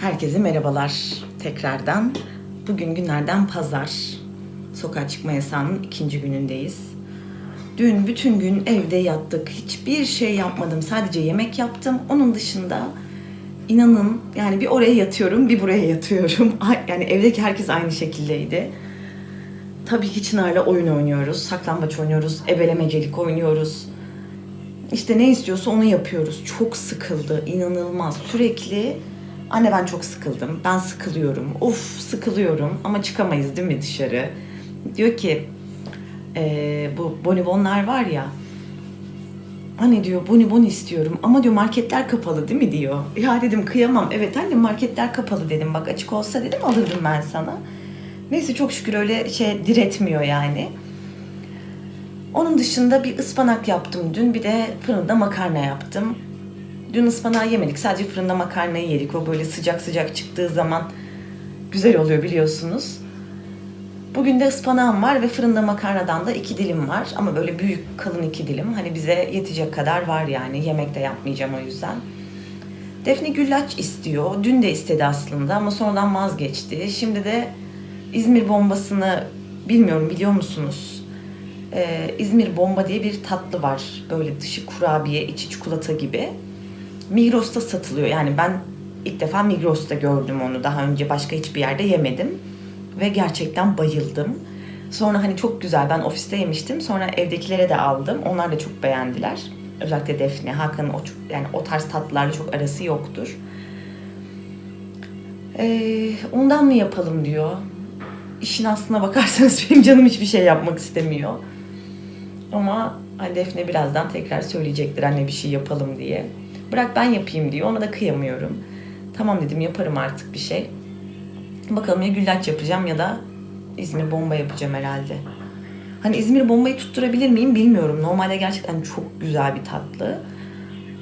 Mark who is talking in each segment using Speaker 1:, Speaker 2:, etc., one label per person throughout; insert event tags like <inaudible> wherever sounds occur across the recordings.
Speaker 1: Herkese merhabalar tekrardan. Bugün günlerden pazar. Sokağa çıkma yasağının ikinci günündeyiz. Dün bütün gün evde yattık. Hiçbir şey yapmadım. Sadece yemek yaptım. Onun dışında inanın yani bir oraya yatıyorum, bir buraya yatıyorum. <laughs> Yani evdeki herkes aynı şekildeydi. Tabii ki Çınar'la oyun oynuyoruz. Saklambaç oynuyoruz. Ebelemecelik oynuyoruz. İşte ne istiyorsa onu yapıyoruz. Çok sıkıldı, inanılmaz. Sürekli anne ben çok sıkıldım, ben sıkılıyorum, uf sıkılıyorum ama çıkamayız değil mi dışarı? Diyor ki "Ee, bu bonibonlar var ya, anne diyor bonibon istiyorum ama diyor marketler kapalı değil mi diyor. Ya dedim kıyamam, evet anne marketler kapalı dedim bak açık olsa dedim alırdım ben sana. Neyse çok şükür öyle şey diretmiyor yani. Onun dışında bir ıspanak yaptım dün. Bir de fırında makarna yaptım. Dün ıspanağı yemedik. Sadece fırında makarnayı yedik. O böyle sıcak sıcak çıktığı zaman güzel oluyor biliyorsunuz. Bugün de ıspanağım var ve fırında makarnadan da iki dilim var. Ama böyle büyük kalın iki dilim. Hani bize yetecek kadar var yani. Yemek de yapmayacağım o yüzden. Defne güllaç istiyor. Dün de istedi aslında ama sonradan vazgeçti. Şimdi de İzmir bombasını bilmiyorum biliyor musunuz? Ee, İzmir bomba diye bir tatlı var. Böyle dışı kurabiye, içi çikolata gibi. Migros'ta satılıyor. Yani ben ilk defa Migros'ta gördüm onu. Daha önce başka hiçbir yerde yemedim. Ve gerçekten bayıldım. Sonra hani çok güzel. Ben ofiste yemiştim. Sonra evdekilere de aldım. Onlar da çok beğendiler. Özellikle Defne, Hakan'ın o, çok- yani o tarz tatlılarla çok arası yoktur. Ee, ondan mı yapalım diyor. İşin aslına bakarsanız <laughs> benim canım hiçbir şey yapmak istemiyor. Ama hani Defne birazdan tekrar söyleyecektir anne bir şey yapalım diye. Bırak ben yapayım diyor. Ona da kıyamıyorum. Tamam dedim yaparım artık bir şey. Bakalım ya güllaç yapacağım ya da İzmir bomba yapacağım herhalde. Hani İzmir bombayı tutturabilir miyim bilmiyorum. Normalde gerçekten çok güzel bir tatlı.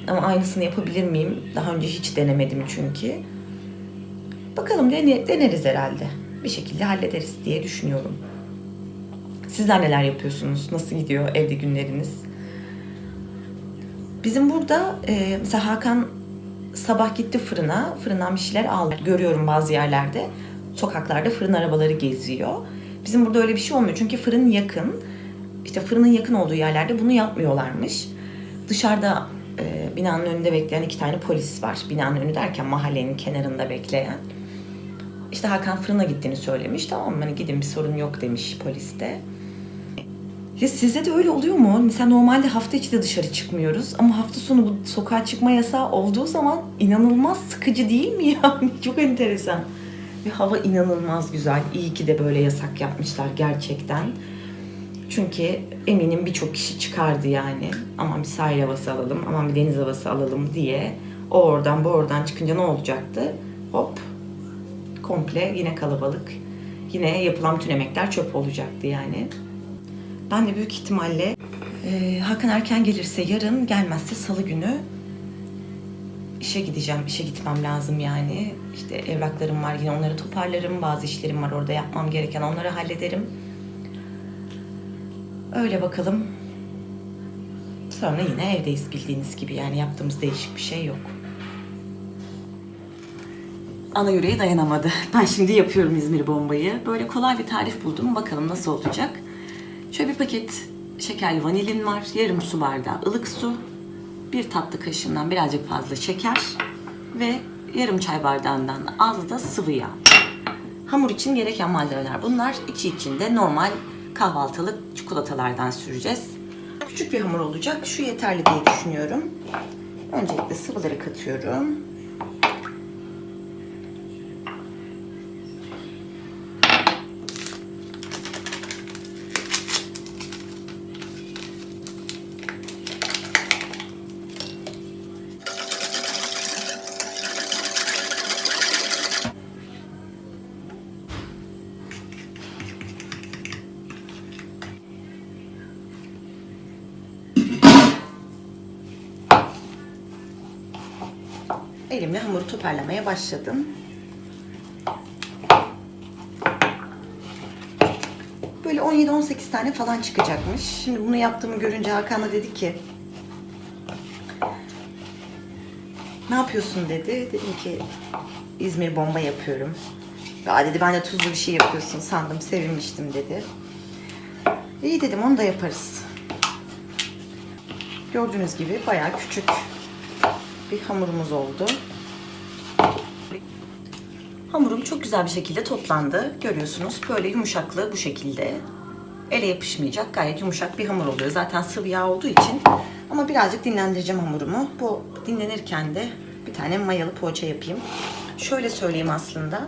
Speaker 1: Ama aynısını yapabilir miyim? Daha önce hiç denemedim çünkü. Bakalım dene- deneriz herhalde. Bir şekilde hallederiz diye düşünüyorum. Sizler neler yapıyorsunuz? Nasıl gidiyor evde günleriniz? Bizim burada e, mesela Hakan sabah gitti fırına. Fırından bir şeyler aldı. Görüyorum bazı yerlerde. Sokaklarda fırın arabaları geziyor. Bizim burada öyle bir şey olmuyor. Çünkü fırın yakın. İşte fırının yakın olduğu yerlerde bunu yapmıyorlarmış. Dışarıda e, binanın önünde bekleyen iki tane polis var. Binanın önü derken mahallenin kenarında bekleyen. İşte Hakan fırına gittiğini söylemiş. Tamam hani gidin bir sorun yok demiş polis de. Ya sizde de öyle oluyor mu? Mesela normalde hafta içi de dışarı çıkmıyoruz ama hafta sonu bu sokağa çıkma yasağı olduğu zaman inanılmaz sıkıcı değil mi <laughs> ya? Çok enteresan. Ve hava inanılmaz güzel. İyi ki de böyle yasak yapmışlar gerçekten. Çünkü eminim birçok kişi çıkardı yani. Aman bir sahil havası alalım, aman bir deniz havası alalım diye. O oradan bu oradan çıkınca ne olacaktı? Hop komple yine kalabalık. Yine yapılan bütün emekler çöp olacaktı yani. Ben de büyük ihtimalle e, Hakan erken gelirse yarın gelmezse salı günü işe gideceğim. İşe gitmem lazım yani. İşte evraklarım var yine onları toparlarım. Bazı işlerim var orada yapmam gereken onları hallederim. Öyle bakalım. Sonra yine evdeyiz bildiğiniz gibi yani yaptığımız değişik bir şey yok. Ana yüreği dayanamadı. Ben şimdi yapıyorum İzmir bombayı. Böyle kolay bir tarif buldum. Bakalım nasıl olacak. Şöyle bir paket şekerli vanilin var. Yarım su bardağı ılık su. Bir tatlı kaşığından birazcık fazla şeker. Ve yarım çay bardağından az da sıvı yağ. Hamur için gereken malzemeler bunlar. İçi için de normal kahvaltılık çikolatalardan süreceğiz. Küçük bir hamur olacak. Şu yeterli diye düşünüyorum. Öncelikle sıvıları katıyorum. Elimle hamuru toparlamaya başladım. Böyle 17-18 tane falan çıkacakmış. Şimdi bunu yaptığımı görünce Hakan da dedi ki Ne yapıyorsun dedi. Dedim ki İzmir bomba yapıyorum. Ya dedi ben de tuzlu bir şey yapıyorsun sandım. Sevinmiştim dedi. İyi dedim onu da yaparız. Gördüğünüz gibi bayağı küçük bir hamurumuz oldu. Hamurum çok güzel bir şekilde toplandı. Görüyorsunuz böyle yumuşaklığı bu şekilde. Ele yapışmayacak gayet yumuşak bir hamur oluyor. Zaten sıvı yağ olduğu için. Ama birazcık dinlendireceğim hamurumu. Bu dinlenirken de bir tane mayalı poğaça yapayım. Şöyle söyleyeyim aslında.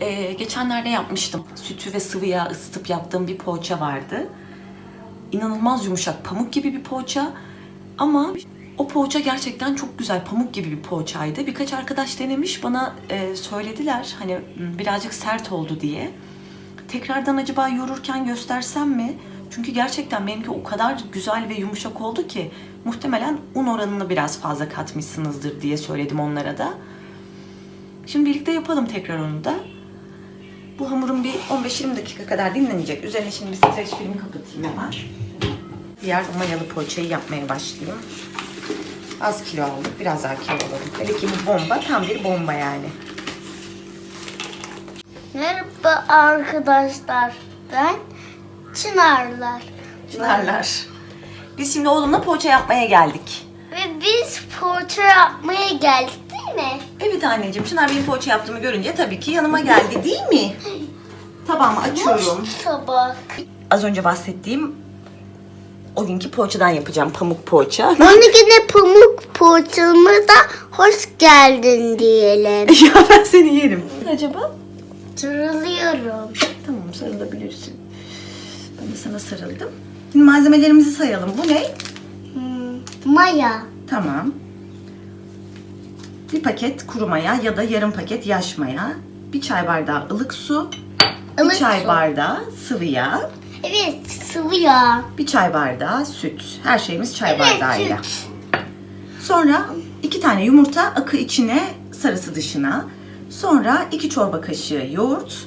Speaker 1: Ee, geçenlerde yapmıştım. Sütü ve sıvı yağ ısıtıp yaptığım bir poğaça vardı. İnanılmaz yumuşak, pamuk gibi bir poğaça. Ama o poğaça gerçekten çok güzel, pamuk gibi bir poğaçaydı. Birkaç arkadaş denemiş, bana e, söylediler hani m, birazcık sert oldu diye. Tekrardan acaba yoğururken göstersem mi? Çünkü gerçekten benimki o kadar güzel ve yumuşak oldu ki muhtemelen un oranını biraz fazla katmışsınızdır diye söyledim onlara da. Şimdi birlikte yapalım tekrar onu da. Bu hamurum bir 15-20 dakika kadar dinlenecek. Üzerine şimdi bir streç film kapatayım hemen. Diğer mayalı poğaçayı yapmaya başlayayım. Az kilo aldık. Biraz daha kilo alalım. Hele ki bu bomba tam bir bomba yani.
Speaker 2: Merhaba arkadaşlar. Ben Çınarlar.
Speaker 1: Çınarlar. Biz şimdi oğlumla poğaça yapmaya geldik.
Speaker 2: Ve biz poğaça yapmaya geldik değil mi?
Speaker 1: Evet anneciğim Çınar benim poğaça yaptığımı görünce tabii ki yanıma geldi değil mi? <laughs> Tabağımı açıyorum.
Speaker 2: Boş tabak.
Speaker 1: Az önce bahsettiğim o günkü poğaçadan yapacağım pamuk poğaça. <laughs>
Speaker 2: Onu yine pamuk poğaçamıza hoş geldin diyelim. <laughs>
Speaker 1: ya ben seni yerim. Acaba?
Speaker 2: Sarılıyorum.
Speaker 1: Tamam sarılabilirsin. Ben de sana sarıldım. Şimdi malzemelerimizi sayalım. Bu ne?
Speaker 2: Hmm, Maya.
Speaker 1: Tamam. Bir paket kuru maya ya da yarım paket yaş maya. Bir çay bardağı ılık su.
Speaker 2: Ilık
Speaker 1: bir çay
Speaker 2: su.
Speaker 1: bardağı sıvı yağ.
Speaker 2: Evet sıvı yağ.
Speaker 1: Bir çay bardağı süt. Her şeyimiz çay
Speaker 2: Evet
Speaker 1: bardağıyla.
Speaker 2: süt.
Speaker 1: Sonra iki tane yumurta akı içine sarısı dışına. Sonra iki çorba kaşığı yoğurt.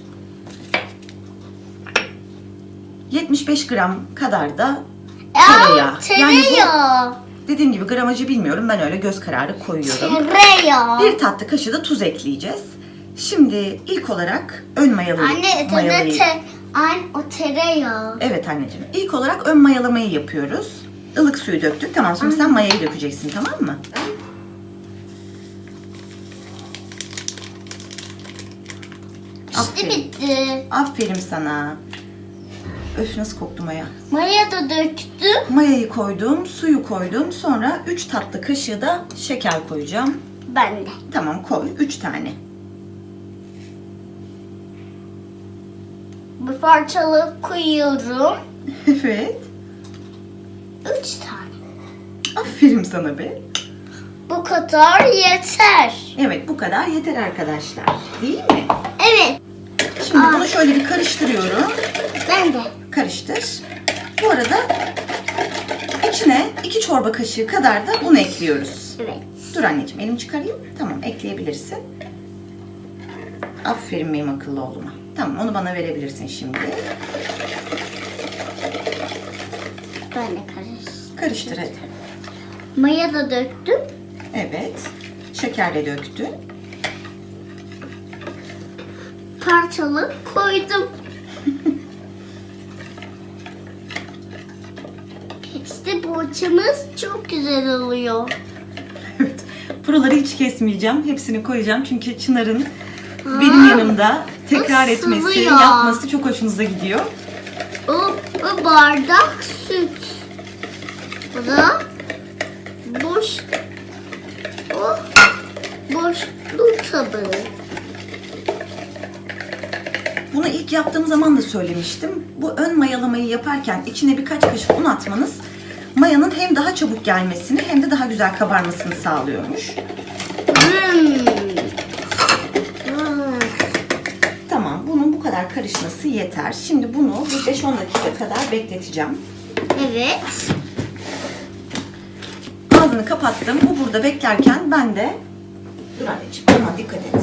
Speaker 1: 75 gram kadar da tereyağı.
Speaker 2: Aa,
Speaker 1: Yani bu
Speaker 2: tereyağı.
Speaker 1: dediğim gibi gramajı bilmiyorum. Ben öyle göz kararı koyuyorum.
Speaker 2: Tereyağı.
Speaker 1: Bir tatlı kaşığı da tuz ekleyeceğiz. Şimdi ilk olarak ön mayalı
Speaker 2: Anne
Speaker 1: mayalayı-
Speaker 2: te, an, o tereyağı.
Speaker 1: Evet anneciğim. İlk olarak ön mayalamayı yapıyoruz. Ilık suyu döktük. Tamam şimdi sen mayayı dökeceksin tamam mı?
Speaker 2: İşte
Speaker 1: Aferin.
Speaker 2: bitti.
Speaker 1: Aferin sana. Öf nasıl koktu maya.
Speaker 2: Maya da döktüm.
Speaker 1: Mayayı koydum, suyu koydum. Sonra 3 tatlı kaşığı da şeker koyacağım.
Speaker 2: Ben de.
Speaker 1: Tamam koy 3 tane.
Speaker 2: Parçalı koyuyorum. <laughs>
Speaker 1: evet.
Speaker 2: Üç tane.
Speaker 1: Aferin sana be.
Speaker 2: Bu kadar yeter.
Speaker 1: Evet bu kadar yeter arkadaşlar. Değil mi?
Speaker 2: Evet.
Speaker 1: Şimdi
Speaker 2: Aa.
Speaker 1: bunu şöyle bir karıştırıyorum.
Speaker 2: Ben de.
Speaker 1: Karıştır. Bu arada içine 2 çorba kaşığı kadar da un ekliyoruz.
Speaker 2: Evet.
Speaker 1: Dur anneciğim elimi çıkarayım. Tamam ekleyebilirsin. Aferin benim akıllı oğluma. Tamam onu bana verebilirsin şimdi.
Speaker 2: Ben de karıştırdım.
Speaker 1: Karıştır hadi.
Speaker 2: Maya da döktüm.
Speaker 1: Evet. Şeker de döktün.
Speaker 2: Parçalı koydum. işte poğaçamız çok güzel oluyor.
Speaker 1: Evet. Buraları hiç kesmeyeceğim. Hepsini koyacağım. Çünkü Çınar'ın benim yanımda tekrar etmesi,
Speaker 2: ya?
Speaker 1: yapması çok hoşunuza gidiyor.
Speaker 2: O, o bardak süt. Bu da boş o boşluk tabağı.
Speaker 1: Bunu ilk yaptığım zaman da söylemiştim. Bu ön mayalamayı yaparken içine birkaç kaşık un atmanız mayanın hem daha çabuk gelmesini hem de daha güzel kabarmasını sağlıyormuş.
Speaker 2: Hmm. Hmm.
Speaker 1: Tamam, bunun bu kadar karışması yeter. Şimdi bunu bir 5-10 dakika kadar bekleteceğim.
Speaker 2: Evet.
Speaker 1: Ağzını kapattım. Bu burada beklerken ben de... Dur anneciğim, aman dikkat et.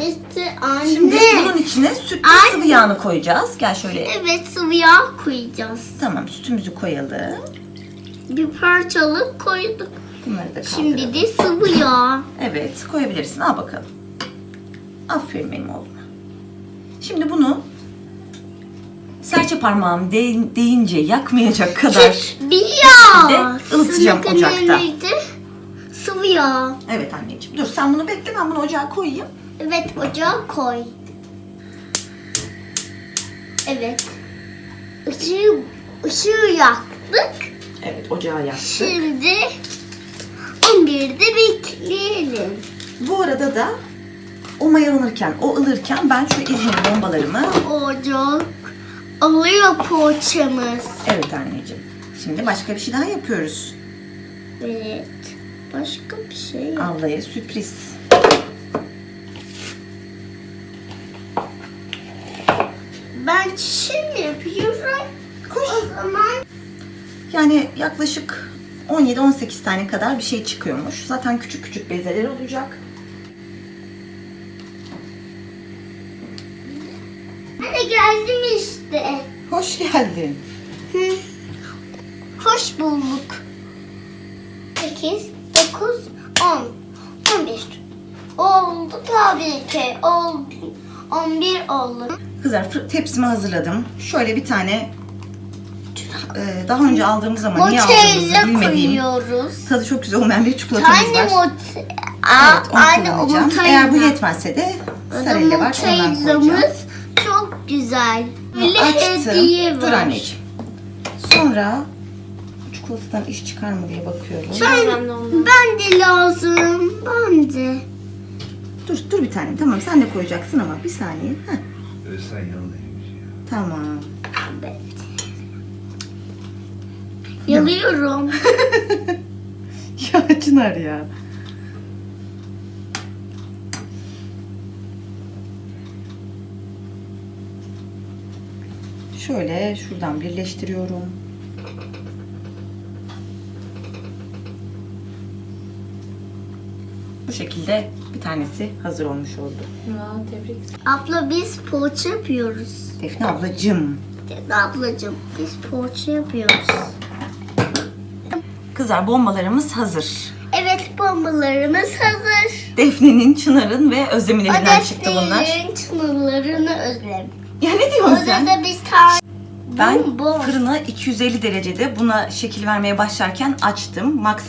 Speaker 2: İşte anne.
Speaker 1: Şimdi bunun içine süt ve
Speaker 2: Anne.
Speaker 1: sıvı yağını koyacağız. Gel şöyle.
Speaker 2: Evet sıvı yağ koyacağız.
Speaker 1: Tamam, sütümüzü koyalım.
Speaker 2: Bir parçalı koyduk.
Speaker 1: Bunları da kaldıralım.
Speaker 2: Şimdi de sıvı yağ.
Speaker 1: Evet koyabilirsin. Al bakalım. Aferin benim oğluma. Şimdi bunu serçe parmağım de- deyince yakmayacak kadar.
Speaker 2: Bir yağ.
Speaker 1: şekilde ılıtacağım
Speaker 2: Sıvı
Speaker 1: ocakta.
Speaker 2: neydi? Sıvı yağ.
Speaker 1: Evet anneciğim. Dur sen bunu bekle ben bunu ocağa koyayım.
Speaker 2: Evet ocağa koy. Evet. Işığı, ışığı yaktık.
Speaker 1: Evet ocağa yaktık.
Speaker 2: Şimdi 11'de bekleyelim.
Speaker 1: Bu arada da o mayalanırken, o ılırken ben şu İzmir bombalarımı...
Speaker 2: Ocak alıyor poğaçamız.
Speaker 1: Evet anneciğim. Şimdi başka bir şey daha yapıyoruz.
Speaker 2: Evet. Başka bir şey.
Speaker 1: Ablaya sürpriz.
Speaker 2: Ben şimdi yapıyorum.
Speaker 1: Koş.
Speaker 2: O zaman
Speaker 1: Yani yaklaşık 17-18 tane kadar bir şey çıkıyormuş. Zaten küçük küçük bezeler olacak. Hoş geldin.
Speaker 2: Hı. Hoş bulduk. 8, 9, 10, 11. Oldu tabii ki. Oldu. 11 oldu.
Speaker 1: Kızlar tepsimi hazırladım. Şöyle bir tane e, daha önce aldığımız zaman niye aldığımızı bilmediğim
Speaker 2: koyuyoruz.
Speaker 1: tadı çok güzel olmayan bir çikolatamız
Speaker 2: Tane
Speaker 1: var.
Speaker 2: mot...
Speaker 1: Evet, onu
Speaker 2: Anne
Speaker 1: kullanacağım. Eğer bu yetmezse de sarayla var. Ondan koyacağım.
Speaker 2: Çok güzel. Böyle hediye
Speaker 1: Açtım.
Speaker 2: var.
Speaker 1: Dur anneciğim. Sonra çikolatadan iş çıkar mı diye bakıyorum.
Speaker 2: Ben, ben de lazım. Ben de.
Speaker 1: Dur dur bir tane. Tamam sen de koyacaksın ama bir saniye. Heh,
Speaker 3: Sen yanındaymış ya.
Speaker 1: tamam.
Speaker 2: Evet. Yalıyorum. <laughs>
Speaker 1: ya Çınar ya. Şöyle şuradan birleştiriyorum. Bu şekilde bir tanesi hazır olmuş oldu.
Speaker 2: Abla biz poğaça yapıyoruz.
Speaker 1: Defne ablacığım.
Speaker 2: Dedi ablacığım biz poğaça yapıyoruz.
Speaker 1: Kızlar bombalarımız hazır.
Speaker 2: Evet bombalarımız hazır.
Speaker 1: Defne'nin, Çınar'ın ve Özlem'in elinden çıktı bunlar.
Speaker 2: Ödeflerin çınarlarını özlem.
Speaker 1: Ya ne diyorsun sen?
Speaker 2: Orada da biz tane
Speaker 1: Ben
Speaker 2: Bomba.
Speaker 1: fırını 250 derecede buna şekil vermeye başlarken açtım. Max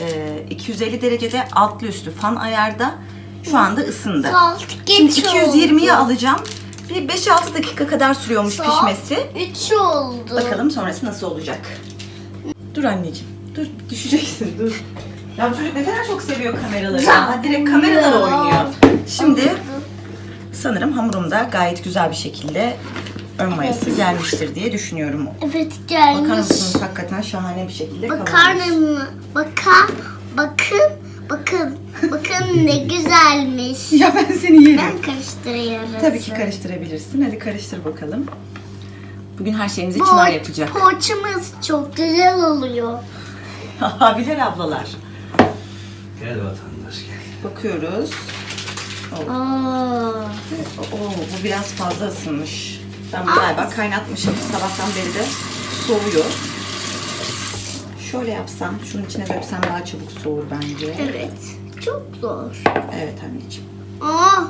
Speaker 1: e, 250 derecede altlı üstlü fan ayarda. Şu anda ısındı.
Speaker 2: salt
Speaker 1: Şimdi
Speaker 2: geç
Speaker 1: 220'ye
Speaker 2: oldu.
Speaker 1: alacağım. Bir 5-6 dakika kadar sürüyormuş
Speaker 2: Salt
Speaker 1: pişmesi.
Speaker 2: 3 oldu.
Speaker 1: Bakalım sonrası nasıl olacak. Dur anneciğim. Dur düşeceksin dur. Ya bu çocuk ne kadar çok seviyor kameraları. Ya. Direkt kameralara oynuyor. Şimdi sanırım hamurum da gayet güzel bir şekilde ön mayası gelmiştir diye düşünüyorum.
Speaker 2: Evet
Speaker 1: Bakar
Speaker 2: gelmiş.
Speaker 1: mısınız hakikaten şahane bir şekilde
Speaker 2: Bakar mı? Baka, bakın, bakın, bakın ne <laughs> güzelmiş.
Speaker 1: Ya ben seni yerim.
Speaker 2: Ben karıştırıyorum.
Speaker 1: Tabii ki karıştırabilirsin. Hadi karıştır bakalım. Bugün her şeyimizi
Speaker 2: Bu
Speaker 1: Çınar yapacak.
Speaker 2: poğaçamız çok güzel oluyor. <laughs>
Speaker 1: Abiler ablalar.
Speaker 3: Gel vatandaş gel.
Speaker 1: Bakıyoruz. Oo,
Speaker 2: Aa,
Speaker 1: oo, bu biraz fazla ısınmış. Ben bunu galiba kaynatmışım. Sabahtan beri de soğuyor. Şöyle yapsam, şunun içine döksem daha çabuk soğur bence.
Speaker 2: evet. Çok zor.
Speaker 1: Evet anneciğim.
Speaker 2: Aa,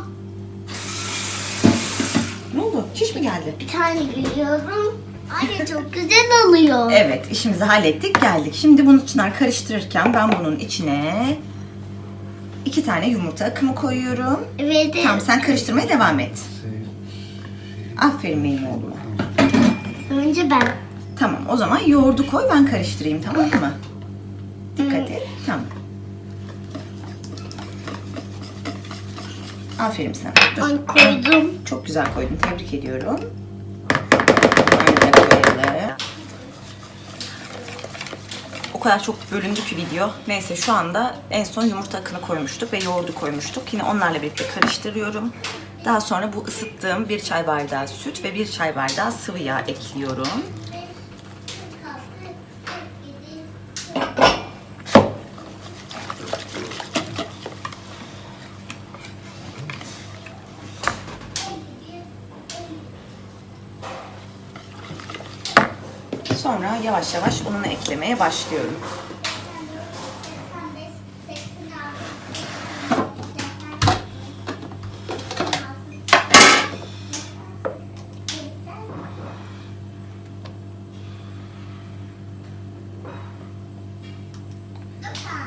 Speaker 1: Ne oldu? Çiş mi geldi?
Speaker 2: bir tane biliyorum. Anne çok <laughs> güzel oluyor.
Speaker 1: Evet, işimizi hallettik, geldik. Şimdi bunu Çınar karıştırırken ben bunun içine iki tane yumurta akımı koyuyorum.
Speaker 2: Evet.
Speaker 1: Tamam, sen karıştırmaya devam et. Aferin benim oğluma.
Speaker 2: Önce ben.
Speaker 1: Tamam, o zaman yoğurdu koy, ben karıştırayım, tamam mı? Dikkat et, tamam. Aferin sana. Dur.
Speaker 2: Ben koydum.
Speaker 1: Çok güzel koydun, tebrik ediyorum. Böyle de koyalım. O kadar çok bölündü ki video. Neyse şu anda en son yumurta akını koymuştuk ve yoğurdu koymuştuk. Yine onlarla birlikte karıştırıyorum. Daha sonra bu ısıttığım bir çay bardağı süt ve bir çay bardağı sıvı yağ ekliyorum. yavaş yavaş ununu eklemeye başlıyorum.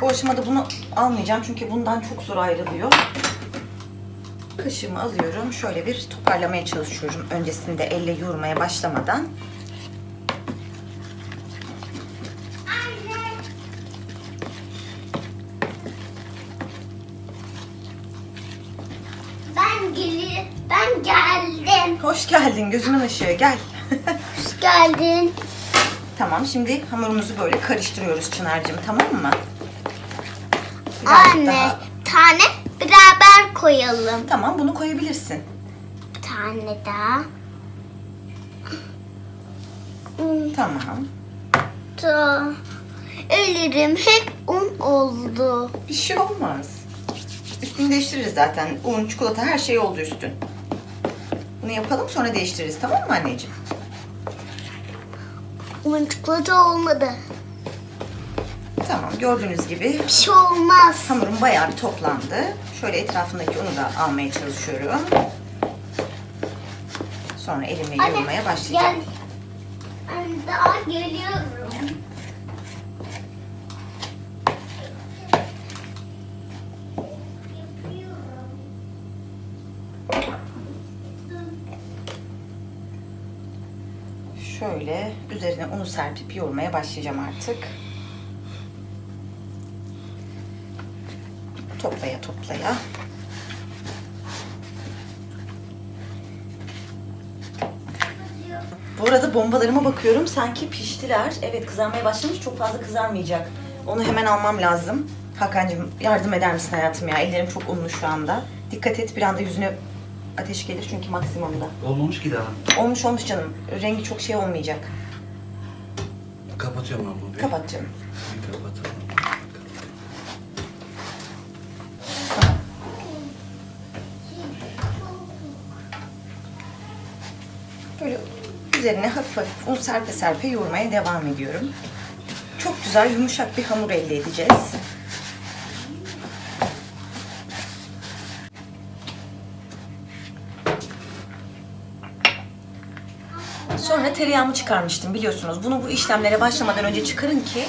Speaker 1: Bu aşamada bunu almayacağım çünkü bundan çok zor ayrılıyor. Kaşığımı alıyorum. Şöyle bir toparlamaya çalışıyorum. Öncesinde elle yoğurmaya başlamadan. Geldin gözümün ışığı gel.
Speaker 2: Hoş geldin.
Speaker 1: tamam şimdi hamurumuzu böyle karıştırıyoruz Çınar'cığım tamam mı? Birazcık
Speaker 2: Anne,
Speaker 1: daha-
Speaker 2: tane beraber koyalım.
Speaker 1: Tamam bunu koyabilirsin.
Speaker 2: Bir tane daha. Hmm,
Speaker 1: Tamam.
Speaker 2: Ta. Ellerim hep un oldu.
Speaker 1: Bir şey olmaz. Üstünü değiştiririz zaten. Un, çikolata her şey oldu üstün. Bunu yapalım sonra değiştiririz tamam mı anneciğim?
Speaker 2: Un çikolata olmadı.
Speaker 1: Tamam gördüğünüz gibi
Speaker 2: Bir şey olmaz.
Speaker 1: hamurum bayağı bir toplandı. Şöyle etrafındaki unu da almaya çalışıyorum. Sonra elimle
Speaker 2: Anne,
Speaker 1: yoğurmaya başlayacağım.
Speaker 2: Gel. Ben daha geliyorum.
Speaker 1: Üzerine unu serpip yoğurmaya başlayacağım artık. Toplaya toplaya. Bu arada bombalarıma bakıyorum. Sanki piştiler. Evet kızarmaya başlamış. Çok fazla kızarmayacak. Onu hemen almam lazım. Hakan'cığım yardım eder misin hayatım ya? Ellerim çok unlu şu anda. Dikkat et bir anda yüzüne ateş gelir çünkü maksimumda.
Speaker 3: Olmamış ki daha.
Speaker 1: Olmuş olmuş canım. Rengi çok şey olmayacak.
Speaker 3: Kapatıyorum ben bunu.
Speaker 1: Kapat canım.
Speaker 3: Bir kapatalım.
Speaker 1: Böyle üzerine hafif hafif un serpe serpe yoğurmaya devam ediyorum. Çok güzel yumuşak bir hamur elde edeceğiz. Sonra tereyağımı çıkarmıştım biliyorsunuz. Bunu bu işlemlere başlamadan önce çıkarın ki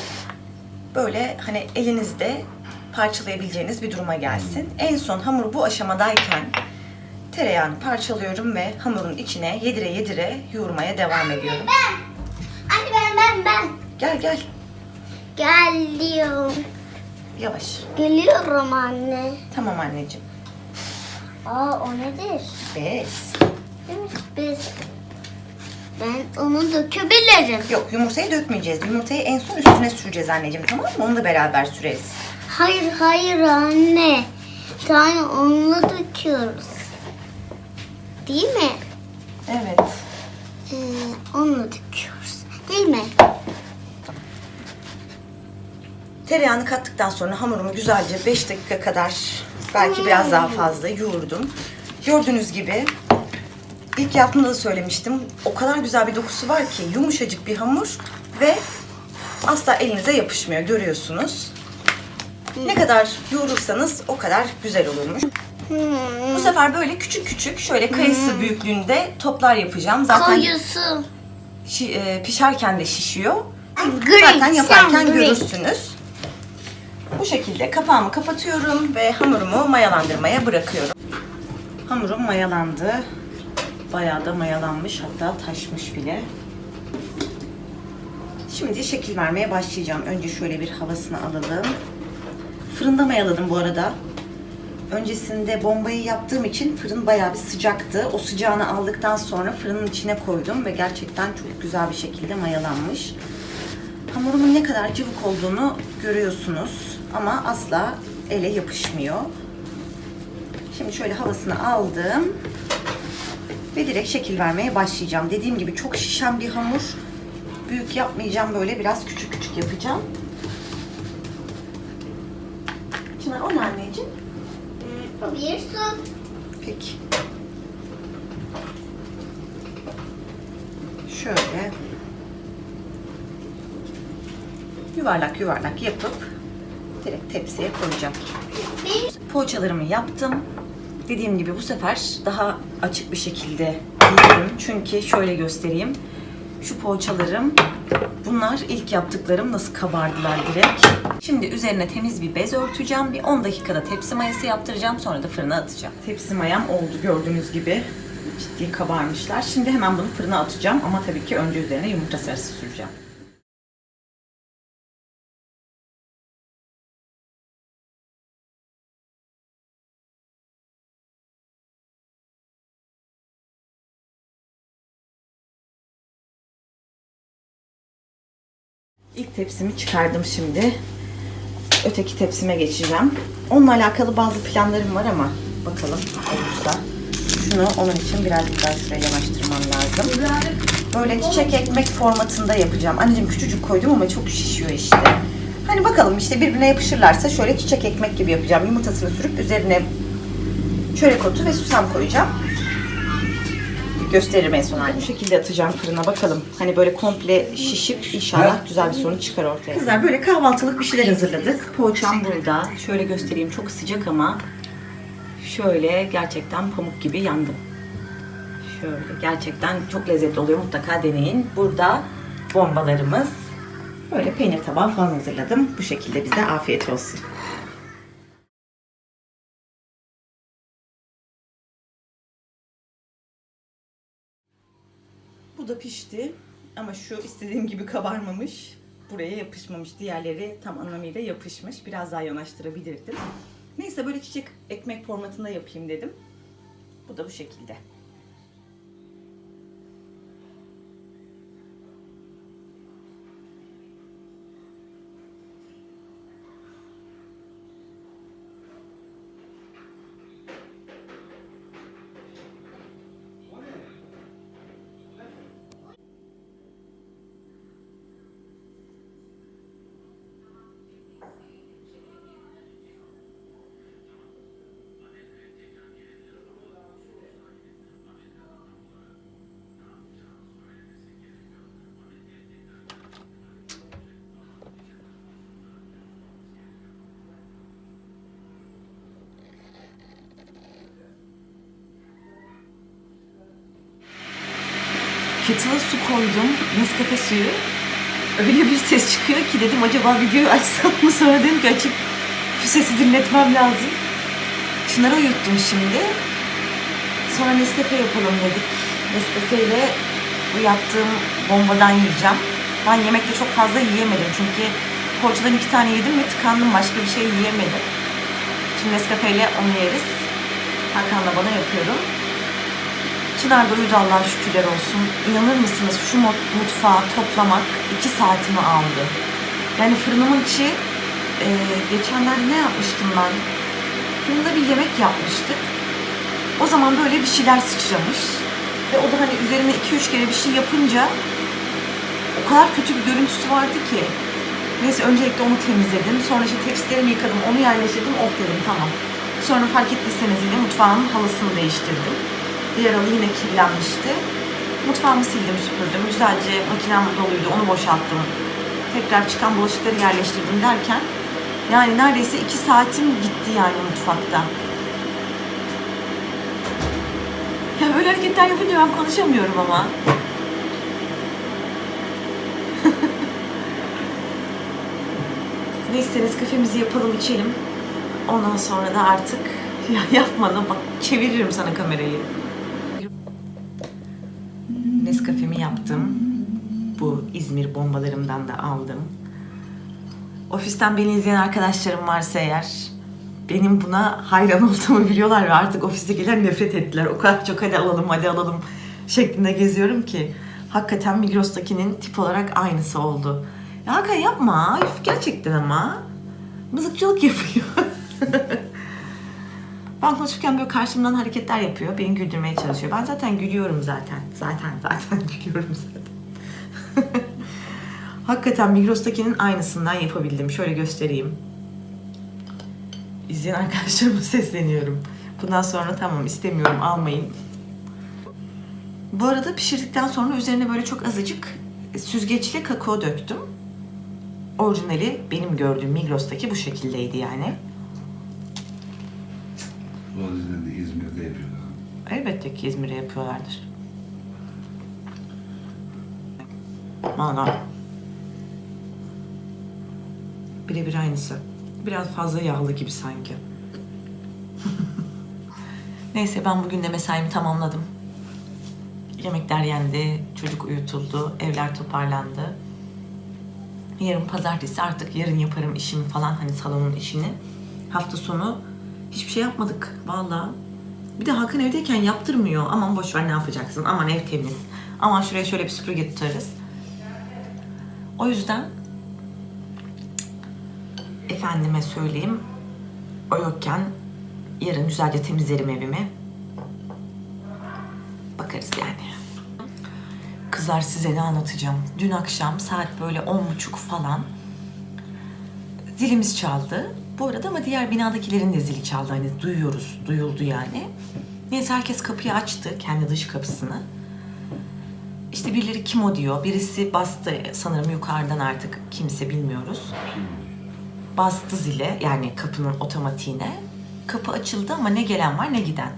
Speaker 1: böyle hani elinizde parçalayabileceğiniz bir duruma gelsin. En son hamur bu aşamadayken tereyağını parçalıyorum ve hamurun içine yedire yedire yoğurmaya devam ediyorum.
Speaker 2: Ben. Anne ben ben ben.
Speaker 1: Gel gel.
Speaker 2: Geliyorum.
Speaker 1: Yavaş.
Speaker 2: Geliyorum anne.
Speaker 1: Tamam anneciğim.
Speaker 2: Aa o nedir?
Speaker 1: Bez.
Speaker 2: Değil mi? Biz. Ben onu dökebilirim.
Speaker 1: Yok yumurtayı dökmeyeceğiz. Yumurtayı en son üstüne süreceğiz anneciğim tamam mı? Onu da beraber süreriz.
Speaker 2: Hayır hayır anne. Tane onunla döküyoruz. Değil mi?
Speaker 1: Evet.
Speaker 2: Ee, onunla döküyoruz. Değil mi?
Speaker 1: Tereyağını kattıktan sonra hamurumu güzelce 5 dakika kadar belki biraz daha fazla yoğurdum. Gördüğünüz gibi ilk yaptığımda da söylemiştim. O kadar güzel bir dokusu var ki yumuşacık bir hamur ve asla elinize yapışmıyor görüyorsunuz. Ne kadar yoğurursanız o kadar güzel olurmuş.
Speaker 2: Hmm.
Speaker 1: Bu sefer böyle küçük küçük şöyle kayısı büyüklüğünde toplar yapacağım. Zaten
Speaker 2: Koyusu.
Speaker 1: şi- e, pişerken de şişiyor.
Speaker 2: Green,
Speaker 1: Zaten yaparken görürsünüz. Bu şekilde kapağımı kapatıyorum ve hamurumu mayalandırmaya bırakıyorum. Hamurum mayalandı. Bayağı da mayalanmış hatta taşmış bile. Şimdi şekil vermeye başlayacağım. Önce şöyle bir havasını alalım. Fırında mayaladım bu arada. Öncesinde bombayı yaptığım için fırın bayağı bir sıcaktı. O sıcağını aldıktan sonra fırının içine koydum ve gerçekten çok güzel bir şekilde mayalanmış. Hamurumun ne kadar cıvık olduğunu görüyorsunuz ama asla ele yapışmıyor. Şimdi şöyle havasını aldım ve direkt şekil vermeye başlayacağım. Dediğim gibi çok şişen bir hamur. Büyük yapmayacağım böyle biraz küçük küçük yapacağım. Çınar o ne anneciğim?
Speaker 2: Bu bir su.
Speaker 1: Peki. Şöyle yuvarlak yuvarlak yapıp direkt tepsiye koyacağım. Poğaçalarımı yaptım. Dediğim gibi bu sefer daha açık bir şekilde yedim. Çünkü şöyle göstereyim. Şu poğaçalarım bunlar ilk yaptıklarım nasıl kabardılar direkt. Şimdi üzerine temiz bir bez örteceğim. Bir 10 dakikada tepsi mayası yaptıracağım. Sonra da fırına atacağım. Tepsi mayam oldu gördüğünüz gibi. Ciddi kabarmışlar. Şimdi hemen bunu fırına atacağım. Ama tabii ki önce üzerine yumurta sarısı süreceğim. İlk tepsimi çıkardım şimdi. Öteki tepsime geçeceğim. Onunla alakalı bazı planlarım var ama bakalım olursa. Şunu onun için birazcık daha şuraya yanaştırmam lazım. Böyle çiçek ekmek formatında yapacağım. Anneciğim küçücük koydum ama çok şişiyor işte. Hani bakalım işte birbirine yapışırlarsa şöyle çiçek ekmek gibi yapacağım. Yumurtasını sürüp üzerine çörek otu ve susam koyacağım. Gösteririm en son halini. Bu şekilde atacağım fırına bakalım. Hani böyle komple şişip inşallah güzel bir sonuç çıkar ortaya. Kızlar böyle kahvaltılık bir şeyler hazırladık. Poğaçam burada. Şöyle göstereyim çok sıcak ama şöyle gerçekten pamuk gibi yandım. Şöyle gerçekten çok lezzetli oluyor. Mutlaka deneyin. Burada bombalarımız. Böyle peynir tabağı falan hazırladım. Bu şekilde bize afiyet olsun. Bu da pişti ama şu istediğim gibi kabarmamış. Buraya yapışmamış. Diğerleri tam anlamıyla yapışmış. Biraz daha yanaştırabilirdim. Neyse böyle çiçek ekmek formatında yapayım dedim. Bu da bu şekilde. Kettle'a su koydum. Nescafe suyu. Öyle bir ses çıkıyor ki dedim acaba videoyu açsam mı <laughs> sonra dedim ki açıp şu sesi dinletmem lazım. Çınar'ı uyuttum şimdi. Sonra Nescafe yapalım dedik. Nescafe ile bu yaptığım bombadan yiyeceğim. Ben yemekte çok fazla yiyemedim çünkü poğaçadan iki tane yedim ve tıkandım başka bir şey yiyemedim. Şimdi Nescafe ile onu yeriz. Hakan'la bana yapıyorum. Da uyudu Allah'a şükürler olsun. İnanır mısınız şu mu- mutfağı toplamak iki saatimi aldı. Yani fırınımın içi e, geçenlerde ne yapmıştım ben? Fırında bir yemek yapmıştık. O zaman böyle bir şeyler sıçramış. Ve o da hani üzerine iki üç kere bir şey yapınca o kadar kötü bir görüntüsü vardı ki. Neyse öncelikle onu temizledim. Sonra işte tepsilerimi yıkadım, onu yerleştirdim. Oh dedim tamam. Sonra fark ettiyseniz yine mutfağın halısını değiştirdim. Diğer yine kirlenmişti. Mutfağımı sildim, süpürdüm. Güzelce makinem doluydu, onu boşalttım. Tekrar çıkan bulaşıkları yerleştirdim derken yani neredeyse iki saatim gitti yani mutfakta. Ya böyle hareketler yapınca ben konuşamıyorum ama. <laughs> Neyse kafemizi yapalım içelim. Ondan sonra da artık ya yapma bak çeviririm sana kamerayı. Yaptım. Bu İzmir bombalarımdan da aldım. Ofisten beni izleyen arkadaşlarım varsa eğer benim buna hayran <laughs> olduğumu biliyorlar ve artık ofisdekiler nefret ettiler. O kadar çok hadi alalım hadi alalım şeklinde geziyorum ki. Hakikaten Migros'takinin tip olarak aynısı oldu. Ya Hakan yapma. Üf, gerçekten ama. Mızıkçılık yapıyor. <laughs> ben konuşurken böyle karşımdan hareketler yapıyor. Beni güldürmeye çalışıyor. Ben zaten gülüyorum zaten. Zaten zaten <laughs> gülüyorum zaten. <laughs> Hakikaten Migros'takinin aynısından yapabildim. Şöyle göstereyim. İzleyen arkadaşlarıma <laughs> sesleniyorum. Bundan sonra tamam istemiyorum almayın. Bu arada pişirdikten sonra üzerine böyle çok azıcık süzgeçli kakao döktüm. Orijinali benim gördüğüm Migros'taki bu şekildeydi yani.
Speaker 3: Yüzden de İzmir'de yapıyorlar.
Speaker 1: Elbette ki İzmir'e yapıyorlardır. Valla. Birebir aynısı. Biraz fazla yağlı gibi sanki. <laughs> Neyse ben bugün de mesaimi tamamladım. Yemekler yendi, çocuk uyutuldu, evler toparlandı. Yarın pazartesi artık yarın yaparım işimi falan hani salonun işini. Hafta sonu hiçbir şey yapmadık vallahi. Bir de Hakan evdeyken yaptırmıyor. Aman boş ver ne yapacaksın? Aman ev temiz. Aman şuraya şöyle bir süpürge tutarız. O yüzden efendime söyleyeyim o yokken yarın güzelce temizlerim evimi. Bakarız yani. Kızlar size ne anlatacağım. Dün akşam saat böyle on buçuk falan zilimiz çaldı. Bu arada ama diğer binadakilerin de zili çaldı. Hani duyuyoruz, duyuldu yani. Neyse herkes kapıyı açtı, kendi dış kapısını. İşte birileri kim o diyor. Birisi bastı sanırım yukarıdan artık kimse bilmiyoruz. Bastı zile yani kapının otomatiğine. Kapı açıldı ama ne gelen var ne giden.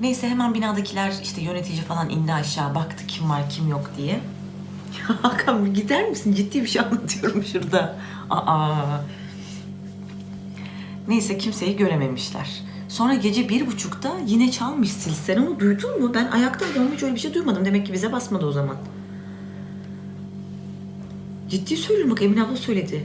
Speaker 1: Neyse hemen binadakiler işte yönetici falan indi aşağı baktı kim var kim yok diye. <laughs> Hakan gider misin? Ciddi bir şey anlatıyorum şurada. Aa. Neyse kimseyi görememişler. Sonra gece bir buçukta yine çalmış sil. Sen onu duydun mu? Ben ayaktaydım hiç öyle bir şey duymadım. Demek ki bize basmadı o zaman. Ciddi söylüyorum bak Emine abla söyledi.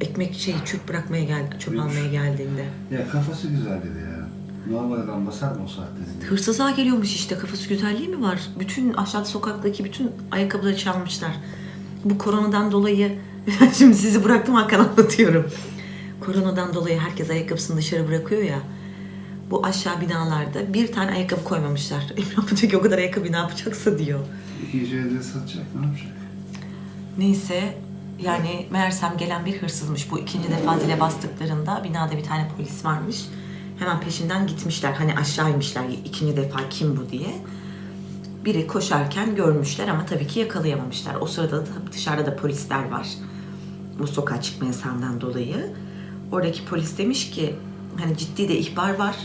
Speaker 1: Ekmek şey çöp bırakmaya geldi, çöp
Speaker 3: Duymuş.
Speaker 1: almaya geldiğinde.
Speaker 3: Ya kafası güzel dedi ya. Normal adam basar mı o saatte zili?
Speaker 1: Hırsıza geliyormuş işte kafası güzelliği mi var? Bütün aşağıda sokaktaki bütün ayakkabıları çalmışlar. Bu koronadan dolayı <laughs> şimdi sizi bıraktım Hakan anlatıyorum. Koronadan dolayı herkes ayakkabısını dışarı bırakıyor ya. Bu aşağı binalarda bir tane ayakkabı koymamışlar. <laughs> Abla diyor ki o kadar ayakkabı ne yapacaksa diyor.
Speaker 3: İkinci elde satacak ne yapacak?
Speaker 1: Neyse yani meğersem gelen bir hırsızmış. Bu ikinci defa zile bastıklarında binada bir tane polis varmış. Hemen peşinden gitmişler. Hani aşağı inmişler ikinci defa kim bu diye. Biri koşarken görmüşler ama tabii ki yakalayamamışlar. O sırada da dışarıda da polisler var. Bu sokağa çıkma yasağından dolayı. Oradaki polis demiş ki hani ciddi de ihbar var.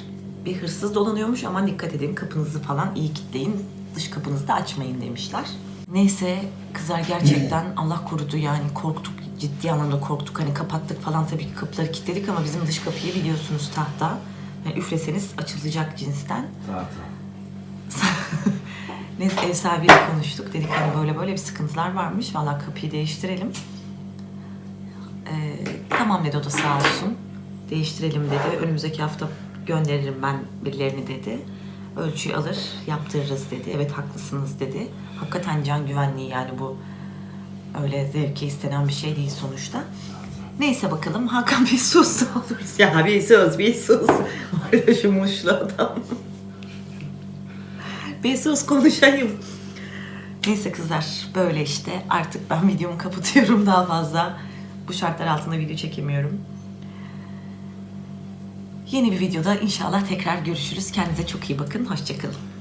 Speaker 1: Bir hırsız dolanıyormuş ama dikkat edin kapınızı falan iyi kilitleyin. Dış kapınızı da açmayın demişler. Neyse kızlar gerçekten Allah korudu yani korktuk ciddi anlamda korktuk. Hani kapattık falan tabii ki kapıları kilitledik ama bizim dış kapıyı biliyorsunuz tahta. Yani üfleseniz açılacak cinsten.
Speaker 3: Zaten. <laughs>
Speaker 1: Neyse ev sahibiyle konuştuk. Dedik hani böyle böyle bir sıkıntılar varmış. Valla kapıyı değiştirelim. Tamam dedi o da sağ olsun. Değiştirelim dedi. Önümüzdeki hafta gönderirim ben birilerini dedi. Ölçüyü alır yaptırırız dedi. Evet haklısınız dedi. Hakikaten can güvenliği yani bu öyle zevke istenen bir şey değil sonuçta. Neyse bakalım Hakan bir sus ne oluruz. Ya bir sus bir sus. Ya şu muşlu adam. Bir sus konuşayım. Neyse kızlar böyle işte artık ben videomu kapatıyorum daha fazla. Bu şartlar altında video çekemiyorum. Yeni bir videoda inşallah tekrar görüşürüz. Kendinize çok iyi bakın. Hoşçakalın.